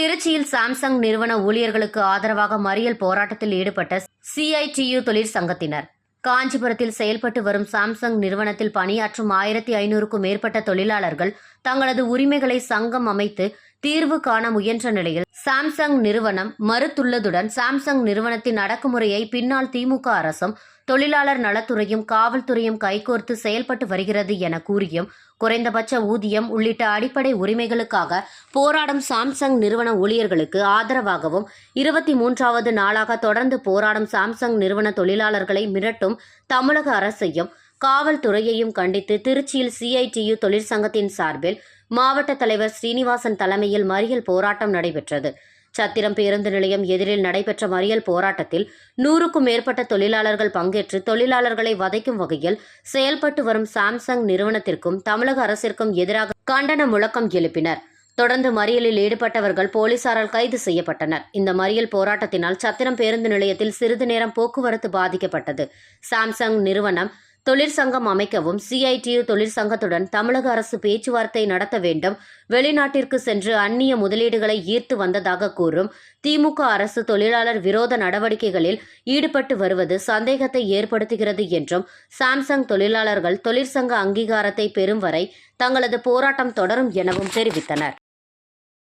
திருச்சியில் சாம்சங் நிறுவன ஊழியர்களுக்கு ஆதரவாக மறியல் போராட்டத்தில் ஈடுபட்ட சிஐடியு தொழிற்சங்கத்தினர். காஞ்சிபுரத்தில் செயல்பட்டு வரும் சாம்சங் நிறுவனத்தில் பணியாற்றும் ஆயிரத்தி ஐநூறுக்கும் மேற்பட்ட தொழிலாளர்கள் தங்களது உரிமைகளை சங்கம் அமைத்து தீர்வு காண முயன்ற நிலையில் சாம்சங் நிறுவனம் மறுத்துள்ளதுடன் சாம்சங் நிறுவனத்தின் அடக்குமுறையை பின்னால் திமுக அரசும் தொழிலாளர் நலத்துறையும் காவல்துறையும் கைகோர்த்து செயல்பட்டு வருகிறது என கூறியும் குறைந்தபட்ச ஊதியம் உள்ளிட்ட அடிப்படை உரிமைகளுக்காக போராடும் சாம்சங் நிறுவன ஊழியர்களுக்கு ஆதரவாகவும் இருபத்தி மூன்றாவது நாளாக தொடர்ந்து போராடும் சாம்சங் நிறுவன தொழிலாளர்களை மிரட்டும் தமிழக அரசையும் காவல்துறையையும் கண்டித்து திருச்சியில் சிஐடியு தொழிற்சங்கத்தின் சார்பில் மாவட்ட தலைவர் ஸ்ரீனிவாசன் தலைமையில் மறியல் போராட்டம் நடைபெற்றது. சத்திரம் பேருந்து நிலையம் எதிரில் நடைபெற்ற மறியல் போராட்டத்தில் நூறுக்கும் மேற்பட்ட தொழிலாளர்கள் பங்கேற்று தொழிலாளர்களை வதைக்கும் வகையில் செயல்பட்டு வரும் சாம்சங் நிறுவனத்திற்கும் தமிழக அரசிற்கும் எதிராக கண்டன முழக்கம் எழுப்பினர். தொடர்ந்து மறியலில் ஈடுபட்டவர்கள் போலீசாரால் கைது செய்யப்பட்டனர். இந்த மறியல் போராட்டத்தினால் சத்திரம் பேருந்து நிலையத்தில் சிறிது நேரம் போக்குவரத்து பாதிக்கப்பட்டது. சாம்சங் நிறுவனம் தொழிற்சங்கம் அமைக்கவும் சிஐடியு தொழிற்சங்கத்துடன் தமிழக அரசு பேச்சுவார்த்தை நடத்த வேண்டும். வெளிநாட்டிற்கு சென்று அந்நிய முதலீடுகளை ஈர்த்து வந்ததாக கூறும் திமுக அரசு தொழிலாளர் விரோத நடவடிக்கைகளில் ஈடுபட்டு வருவது சந்தேகத்தை ஏற்படுத்துகிறது என்றும் சாம்சங் தொழிலாளர்கள் தொழிற்சங்க அங்கீகாரத்தை பெறும் வரை தங்களது போராட்டம் தொடரும் எனவும் தெரிவித்தனர்.